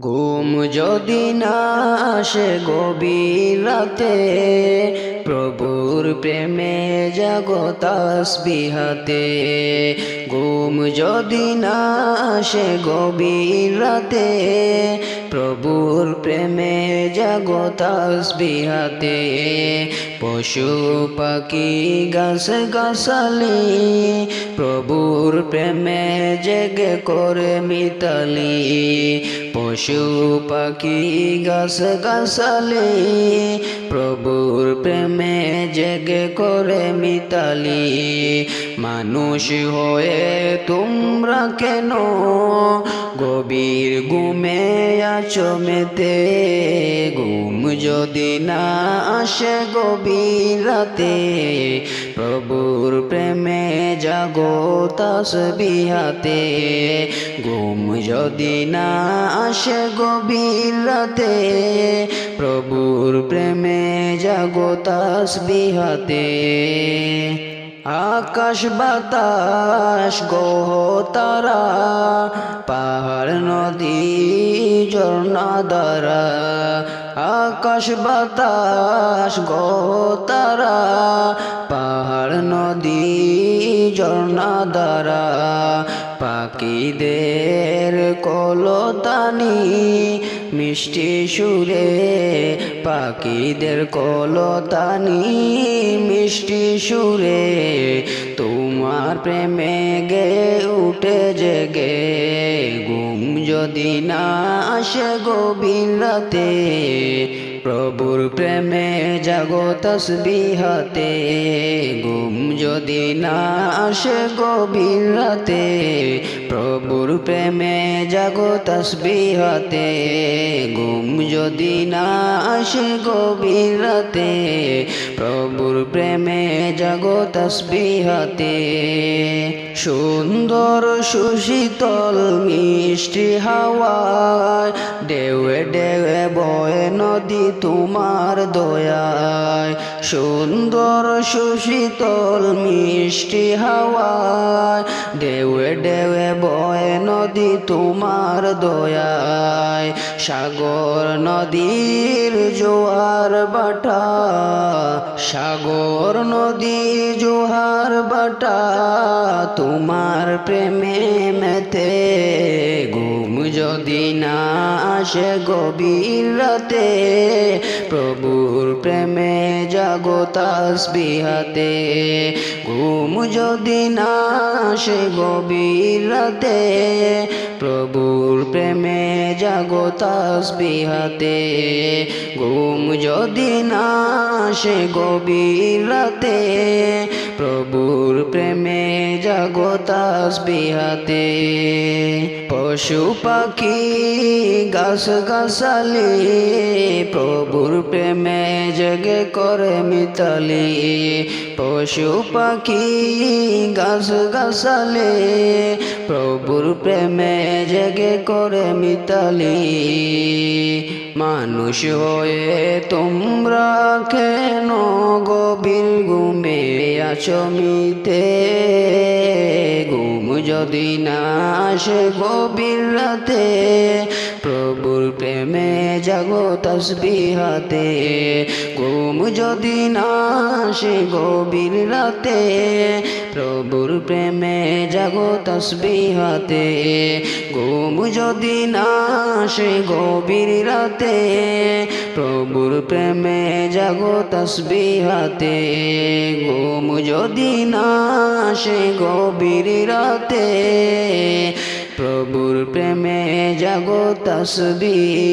ঘুম যদি না আসে গভীর রাতে, প্রভুর প্রেমে জগতাস বিহাতে ঘুম যদি না আসে গভীর রাতে, প্রভুর প্রেমে জগতাস বিহাতে পশু পাখি গাছ গাছালি, প্রভুর প্রেমে জেগে করে মিতালি। পশু পাখি গাছ গাছালি, প্রভুর প্রেমে জেগে করে মিতালি। মানুষ হয়ে তোমরা কেন গভীর ঘুমে আছো মেতে? ঘুম যদি না আসে গভীর রাতে, প্রভুর প্রেমে জাগো তাস বিহাতে ঘুম যদি না আসে গভীর রাতে, প্রভুর প্রেমে জাগো তাস বিহাতে আকাশ বাতাস গহ তারা, পাহাড়, নদী, ঝর্ণা দ্বারা। আকাশ বাতাস গহ তারা, পাহাড়, নদী, ঝর্ণা দ্বারা। পাখিদের কলতানি, মিষ্টি সুরে পাখিদের কলতানি, মিষ্টি সুরে তোমার প্রেমে গে উঠে জেগে। ঘুম যদি না আসে রাতে প্রভুর প্রেমে জাগো তসবিহাতে ঘুম যদি না আসে গভীর রাতে, প্রভুর প্রেমে জাগো তসবিহাতে ঘুম যদি না আসে গভীর রাতে, প্রভুর প্রেমে জাগো তসবিহাতে। সুন্দর সুশীতল মিষ্টি হাওয়ায় দেওয়ে দেওয়ে বয়ে নদী তোমার দয়ায়। সুন্দর সুশীতল মিষ্টি হাওয়ায়। দেওয়ে দেওয়ে বয় নদী তোমার দয়ায়। সাগর নদীর জোয়ার বাটা। সাগর নদী জোহার বাটা। তোমার প্রেমে মেতে যদি না আসে গভীর রাতে, প্রভুর প্রেমে জাগো তাসবিহাতে। ঘুম যদি না আসে গভীর রাতে, প্রভুর প্রেমে জাগো তাসবিহাতে। ঘুম যদি না আসে গভীর রাতে, প্রভুর প্রেমে জাগো তাসবিহাতে পশু পাখি গাছ গাছালি, প্রভুর প্রেমে জেগে করে মিতালি। পশু পাখি গাছ গাছালি, প্রভুর প্রেমে জেগে করে মিতালি। মানুষ হয়ে তোমরা কেন গভীর ঘুমে আছো মিতে? যদি না আসে গভীর রাতে প্রভুর প্রেমে জাগো তসবিহাতে। ঘুম যদি না আসে গভীর রাতে প্রভুর প্রেমে জাগো তসবিহাতে। ঘুম যদি না আসে গভীর রাতে প্রভুর প্রেমে জাগো তসবিহাতে। ঘুম যদি না আসে গভীর রাতে প্রভুর প্রেমে জাগো তসবিহাতে।